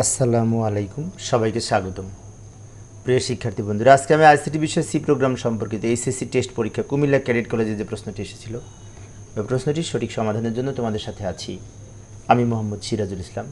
আসসালামু আলাইকুম, সবাইকে স্বাগতম। প্রিয় শিক্ষার্থী বন্ধুরা, আজকে আমি আইসিটি বিষয় সি প্রোগ্রাম সম্পর্কিত এইচএসসি টেস্ট পরীক্ষা কুমিল্লা ক্যাডেট কলেজে যে প্রশ্নটি এসেছিল, ওই প্রশ্নটির সঠিক সমাধানের জন্য তোমাদের সাথে আছি। আমি মোহাম্মদ সিরাজুল ইসলাম,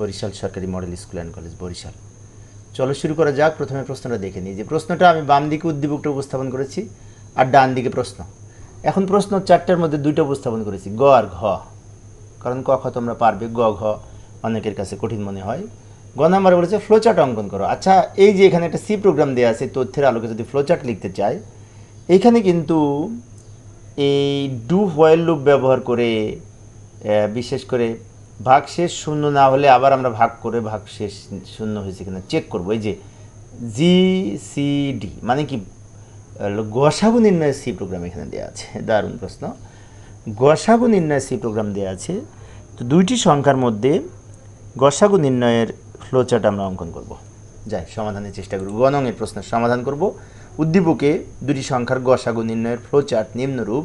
বরিশাল সরকারি model school and college Barishal. চলো শুরু করা যাক, প্রথমে প্রশ্নটা দেখে নিই। যে প্রশ্নটা আমি বাম দিকে উদ্দীপকটা উপস্থাপন করেছি আর ডান দিকে প্রশ্ন। এখন প্রশ্ন চারটার মধ্যে দুইটা উপস্থাপন করেছি, গ আর ঘ। কারণ ক খ তোমরা পারবে, গ, ঘ। অনেকের কাছে কঠিন মনে হয়। গ নাম্বারে বলেছে ফ্লোচার্ট অঙ্কন করো। আচ্ছা এই যে এখানে একটা সি প্রোগ্রাম দেওয়া আছে, তথ্যের আলোকে যদি ফ্লোচার্ট লিখতে চাই এইখানে কিন্তু এই ডু হোয়েল লুপ ব্যবহার করে বিশেষ করে ভাগ শেষ শূন্য না হলে আবার আমরা ভাগ করে ভাগ শেষ শূন্য হয়েছে কিনা চেক করব। এই যে জি সি ডি মানে কি গসাগু নির্ণয়ের সি প্রোগ্রাম এখানে দেওয়া আছে। দারুণ প্রশ্ন। গসাগু নির্ণয়ের সি প্রোগ্রাম দেওয়া আছে। তো দুইটি সংখ্যার মধ্যে গসাগু নির্ণয়ের ফ্লোচার্ট আমরা অঙ্কন করব। যাই, সমাধানের চেষ্টা করব। গণঙের প্রশ্নের সমাধান করব। উদ্দীপকে দুটি সংখ্যার গসাগু নির্ণয়ের ফ্লোচার্ট নিম্নরূপ।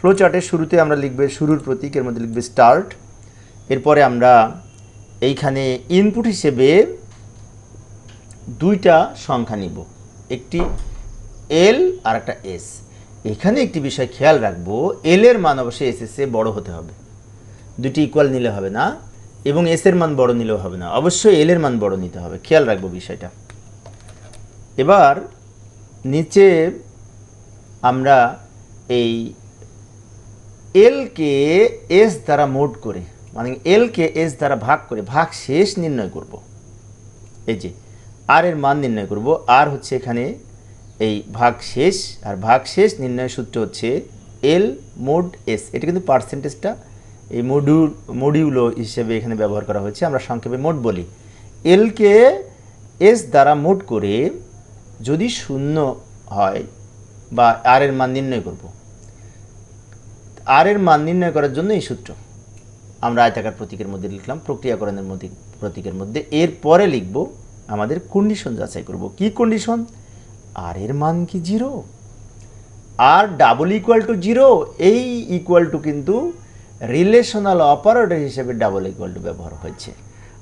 ফ্লোচার্টের শুরুতে আমরা লিখবে শুরুর প্রতীক, এর মধ্যে লিখবে স্টার্ট। এরপরে আমরা এইখানে ইনপুট হিসেবে দুইটা সংখ্যা নিব। একটি এল আর একটা এস এখানে একটি বিষয় খেয়াল রাখব এল এর মান অবশ্যই এস এস এ বড় হতে হবে। দুটি ইকুয়াল নিলে হবে না। এবং এস এর মান বড় নিলেও হবে না। অবশ্যই এল এর মান বড় নিতে হবে। খেয়াল রাখব বিষয়টা। এবার নিচে আমরা এই এলকে এস দ্বারা মোড করে মানে এলকে এস দ্বারা ভাগ করে, ভাগ শেষ নির্ণয় করব। এই যে আর এর মান নির্ণয় করব। আর হচ্ছে এখানে এই ভাগ শেষ, আর ভাগ শেষ নির্ণয়ের সূত্র হচ্ছে এল মোড এস এটা কিন্তু পার্সেন্টেজটা এই মডিউল মডিউলো হিসেবে এখানে ব্যবহার করা হয়েছে, আমরা সংক্ষেপে মোট বলি। এলকে এস দ্বারা মোট করে যদি শূন্য হয় বা আর এর মান নির্ণয় করব। আর এর মান নির্ণয় করার জন্য এই সূত্র। আমরা আয়তাকার প্রতীকের মধ্যে লিখলাম, প্রক্রিয়াকরণের মধ্যে, প্রতীকের মধ্যে। এর পরে লিখব আমাদের কন্ডিশন যাচাই করব। কি কন্ডিশন আর এর মান কি জিরো আর ডাবল ইকুয়াল টু জিরো এই ইকুয়াল টু কিন্তু রিলেশনাল অপারেটর হিসেবে ডাবল ইকুয়াল টু ব্যবহার হয়েছে।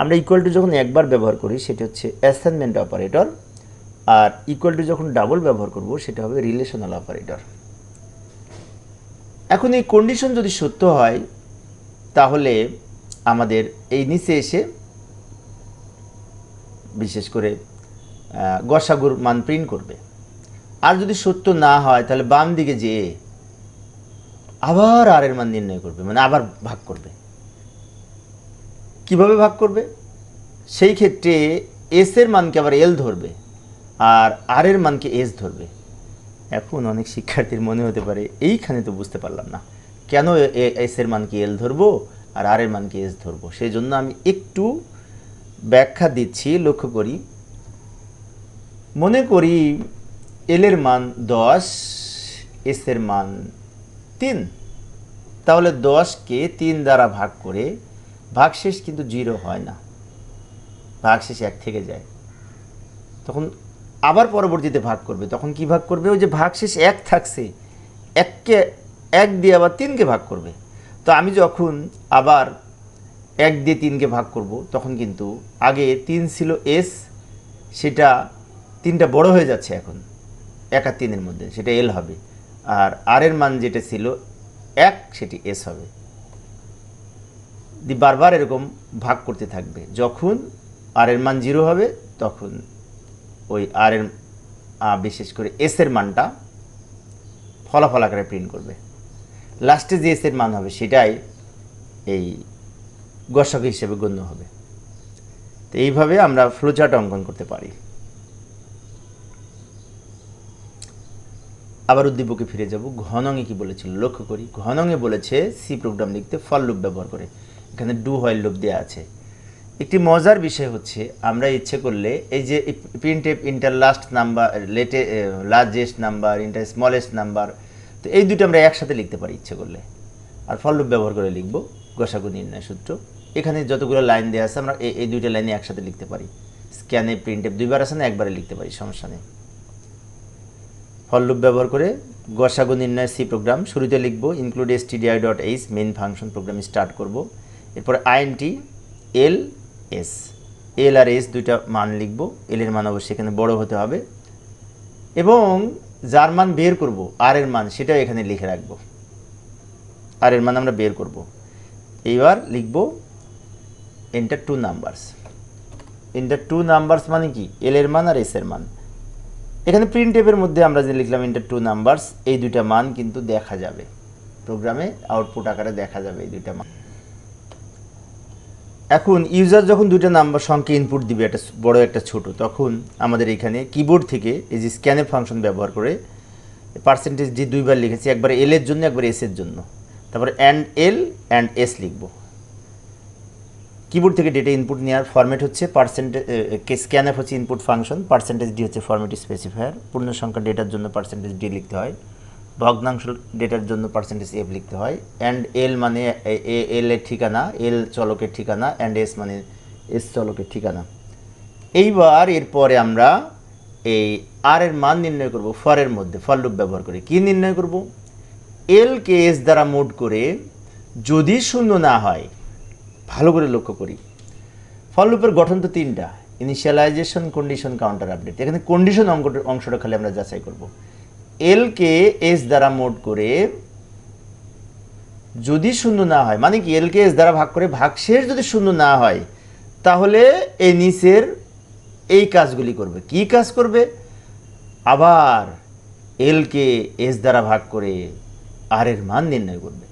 আমরা ইকুয়াল টু যখন একবার ব্যবহার করি, সেটা হচ্ছে অ্যাসাইনমেন্ট অপারেটর আর ইকুয়াল টু যখন ডাবল ব্যবহার করব, সেটা হবে রিলেশনাল অপারেটর এখন এই কন্ডিশন যদি সত্য হয়, তাহলে আমাদের এই নিচে এসে বিশেষ করে গসাগুর মান প্রিন্ট করবে। আর যদি সত্য না হয়, তাহলে বাম দিকে যেয়ে আবার আর এর মান নির্ণয় করবে মানে আবার ভাগ করবে। কীভাবে ভাগ করবে? সেই ক্ষেত্রে এস এর মানকে আবার এল ধরবে, আর আর এর মানকে এস ধরবে। এখন অনেক শিক্ষার্থীর মনে হতে পারে, এইখানে তো বুঝতে পারলাম না, কেন এস এর মানকে এল ধরবো, আর আর এর মানকে এস ধরবো? সেই জন্য আমি একটু ব্যাখ্যা দিচ্ছি, লক্ষ্য করি। মনে করি এল এর মান দশ এস এর মান তিন। তাহলে দশকে তিন দ্বারা ভাগ করে ভাগশেষ কিন্তু জিরো হয় না। ভাগশেষ এক থেকে যায়। তখন আবার পরবর্তীতে ভাগ করবে। তখন কি ভাগ করবে? ওই যে ভাগশেষ এক থাকছে, এককে এক দিয়ে আবার তিনকে ভাগ করবে। তো আমি যখন আবার এক দিয়ে তিনকে ভাগ করব, তখন কিন্তু আগে তিন ছিল এস, সেটা তিনটা বড় হয়ে যাচ্ছে এখন। এক আর তিনের মধ্যে, সেটা এল হবে। আর আর এর মান যেটা ছিল এক, সেটি এস হবে। দি বারবার এরকম ভাগ করতে থাকবে। যখন আর এর মান জিরো হবে, তখন ওই আর এর বিশেষ করে এস এর মানটা ফলাফল আকারে প্রিন্ট করবে। লাস্টে যে এস এর মান হবে, সেটাই এই গসক হিসেবে গণ্য হবে। তো এইভাবে আমরা ফ্লোচার্ট অঙ্কন করতে পারি। আবার উদ্দীপকে ফিরে যাব। ঘনঙে কি বলেছিল? লক্ষ্য করি। ঘনঙে বলেছে, সি প্রোগ্রাম লিখতে ফল লুপ ব্যবহার করে। এখানে ডু হোয়াইল লুপ দেওয়া আছে। একটি মজার বিষয় হচ্ছে, আমরা ইচ্ছে করলে এই যে প্রিন্ট ইন্টার লাস্ট নাম্বার লেটে largest number enter smallest number তো এই দুটো আমরা একসাথে লিখতে পারি ইচ্ছে করলে। আর ফল লুপ ব্যবহার করে লিখব, গসাগু নির্ণয় সূত্র। এখানে যতগুলো লাইন দেওয়া আছে, আমরা এই- দুইটা লাইনে একসাথে লিখতে পারি। স্ক্যানে প্রিন্ট দুইবার আছে না, একবারে লিখতে পারি, সমস্যা নেই। ফল লুপ ব্যবহার করে গসাগু নির্ণয় সি প্রোগ্রাম শুরুতে লিখব include S TDI dot H main function program start করব, এরপর INT L S L R S দুইটা মান লিখব এল এর মান অবশ্যই এখানে বড় হতে হবে, এবং যার মান বের করব আর এর মান, সেটাও এখানে লিখে রাখব আর এর মান আমরা বের করব, এইবার লিখব enter two numbers enter two numbers মানে কি? এল এর মান আর এস এর মান। এখানে প্রিন্ট টেপের মধ্যে আমরা যে লিখলাম ইন্টার টু নাম্বারস এই দুইটা মান কিন্তু দেখা যাবে। প্রোগ্রামে আউটপুট আকারে দেখা যাবে এই দুইটা মান। এখন ইউজার যখন দুইটা নাম্বার সংখ্যা ইনপুট দিবে, একটা বড় একটা ছোট, তখন আমাদের এখানে কিবোর্ড থেকে এই যে স্ক্যানে ফাংশন ব্যবহার করে পার্সেন্টেজ যে দুইবার লিখেছি, একবার এল এর জন্য, একবার এস এর জন্য। তারপরে অ্যান্ড এল অ্যান্ড এস লিখব। কিবোর্ড থেকে ডেটা ইনপুট নেওয়ার ফরম্যাট হচ্ছে পার্সেন্টেজ স্ক্যানএফ হচ্ছে ইনপুট ফাংশন পার্সেন্টেজ ডি হচ্ছে ফরম্যাট স্পেসিফায়ার পূর্ণ সংখ্যা ডেটার জন্য পার্সেন্টেজ ডি লিখতে হয়, ভগ্নাংশ ডেটার জন্য পার্সেন্টেজ এফ লিখতে হয় অ্যান্ড এল মানে এ এল এর ঠিকানা এল চলকের ঠিকানা অ্যান্ড এস মানে এস চলকের ঠিকানা। এইবার এরপরে আমরা এই আর এর মান নির্ণয় করব ফরের মধ্যে ফর লুপ ব্যবহার করে। কি নির্ণয় করব? এল কে এস দ্বারা মোড করে যদি শূন্য না হয় ভালো করে লক্ষ্য করি। ফল লুপের গঠন তো তিনটা ইনিশিয়ালাইজেশন কন্ডিশন কাউন্টার আপডেট এখানে কন্ডিশন অংশটা খালি আমরা যাচাই করব। এল কে এস দ্বারা মোড করে যদি শূন্য না হয় মানে কি এল কে এস দ্বারা ভাগ করে ভাগশেষ যদি শূন্য না হয়, তাহলে এই নিচের এই কাজগুলি করবে। কি কাজ করবে? আবার এল কে এস দ্বারা ভাগ করে আর এর মান নির্ণয় করবে।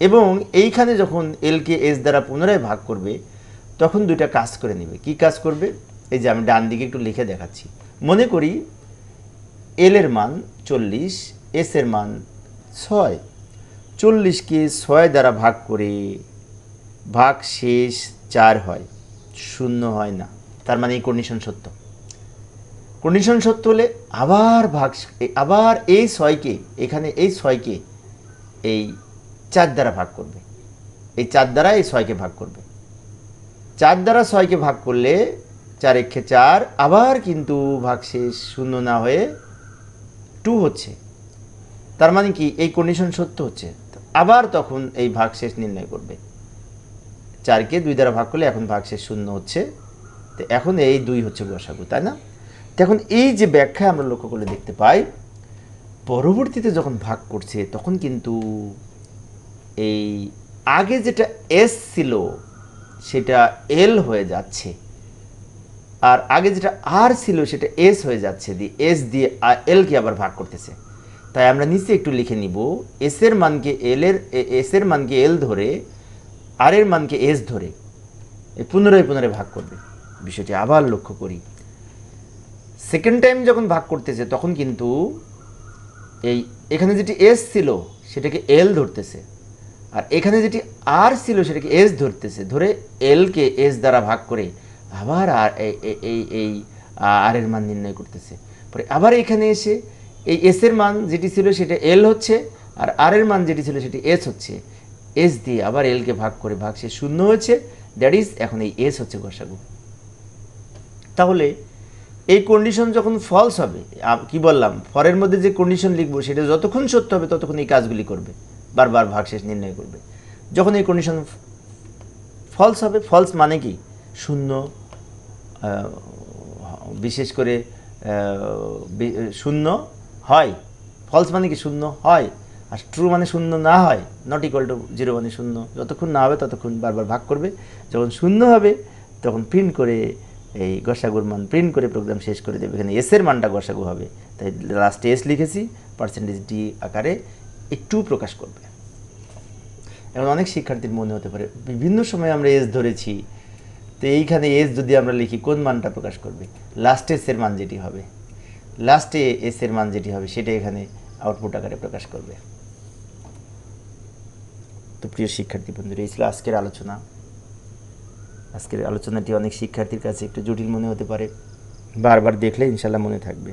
এবং এইখানে যখন এল কে এস দ্বারা পুনরায় ভাগ করবে, তখন দুইটা কাজ করে নেবে। কি কাজ করবে? এই যে আমি ডান দিকে একটু লিখে দেখাচ্ছি। মনে করি, এল এর মান চল্লিশ, এস এর মান ছয়। চল্লিশকে ছয় দ্বারা ভাগ করে ভাগ শেষ চার হয়। শূন্য হয় না। তার মানে এই কন্ডিশন সত্য। কন্ডিশন সত্য হলে আবার ভাগ, আবার এই ছয়কে, এখানে এই ছয়কে, এই চার দ্বারা ভাগ করবে। এই চার দ্বারা এই ছয়কে ভাগ করবে। চার দ্বারা ছয়কে ভাগ করলে চার একে চার, আবার কিন্তু ভাগশেষ শূন্য না হয়ে টু হচ্ছে। তার মানে কি? এই কন্ডিশন সত্য হচ্ছে। আবার তখন এই ভাগশেষ নির্ণয় করবে। চারকে দুই দ্বারা ভাগ করলে এখন ভাগশেষ শূন্য হচ্ছে। তো এখন এই দুই হচ্ছে গসাগু, তাই না? এখন এই যে ব্যাখ্যা আমরা লক্ষ্য করলে দেখতে পাই, পরবর্তীতে যখন ভাগ করছে, তখন কিন্তু এই আগে যেটা এস ছিল, সেটা এল হয়ে যাচ্ছে। আর আগে যেটা আর ছিল, সেটা এস হয়ে যাচ্ছে। দিয়ে এস দিয়ে এলকে আবার ভাগ করতেছে। তাই আমরা নিচে একটু লিখে নিব এস এর মানকে এল এর এস এর মানকে এল ধরে আর এর মানকে এস ধরে পুনরায় পুনরায় ভাগ করবে। বিষয়টি আবার লক্ষ্য করি। সেকেন্ড টাইম যখন ভাগ করতেছে, তখন কিন্তু এই এখানে যেটি এস ছিল, সেটাকে এল ধরতেছে। আর এখানে যেটি আর ছিল সেটাকে এস ধরতেছে, ধরে এলকে এস দ্বারা ভাগ করে আবার আর এই এই আর এর মান নির্ণয় করতেছে। পরে আবার এখানে এসে এই এস এর মান যেটি ছিল সেটা এল হচ্ছে আর আর এর মান যেটি ছিল সেটি এস হচ্ছে। এস দিয়ে আবার এলকে ভাগ করে ভাগ সে শূন্য হয়েছে দ্যাট ইজ এখন এই এস হচ্ছে গসাগু তাহলে এই কন্ডিশন যখন ফলস হবে কি বললাম? ফরের মধ্যে যে কন্ডিশন লিখব, সেটা যতক্ষণ সত্য হবে, ততক্ষণ এই কাজগুলি করবে। বারবার ভাগশেষ নির্ণয় করবে। যখন এই কন্ডিশন ফলস হবে ফলস মানে কি? শূন্য বিশেষ করে শূন্য হয়। ফলস মানে কি? শূন্য হয়। আর ট্রু মানে শূন্য না হয় নট ইকুয়াল টু জিরো মানে শূন্য। যতক্ষণ না হবে, ততক্ষণ বারবার ভাগ করবে। যখন শূন্য হবে, তখন প্রিন্ট করে এই গসাগুর মান প্রিন্ট করে প্রোগ্রাম শেষ করে দেবে। এখানে এসের মানটা গসাগু হবে। তাই লাস্টে এস লিখেছি পার্সেন্টেজ ডি আকারে একটু প্রকাশ করবে। এখন অনেক শিক্ষার্থীর মনে হতে পারে, বিভিন্ন সময় আমরা এস ধরেছি, তো এইখানে এস যদি আমরা লিখি, কোন মানটা প্রকাশ করবে? লাস্টে এসের মান যেটি হবে। লাস্টে এসের মান যেটি হবে, সেটা এখানে আউটপুট আকারে প্রকাশ করবে। তো প্রিয় শিক্ষার্থী বন্ধুরা, এই ছিল আজকের আলোচনা। আজকের আলোচনাটি অনেক শিক্ষার্থীর কাছে একটু জটিল মনে হতে পারে। বারবার দেখলে ইনশাল্লাহ মনে থাকবে।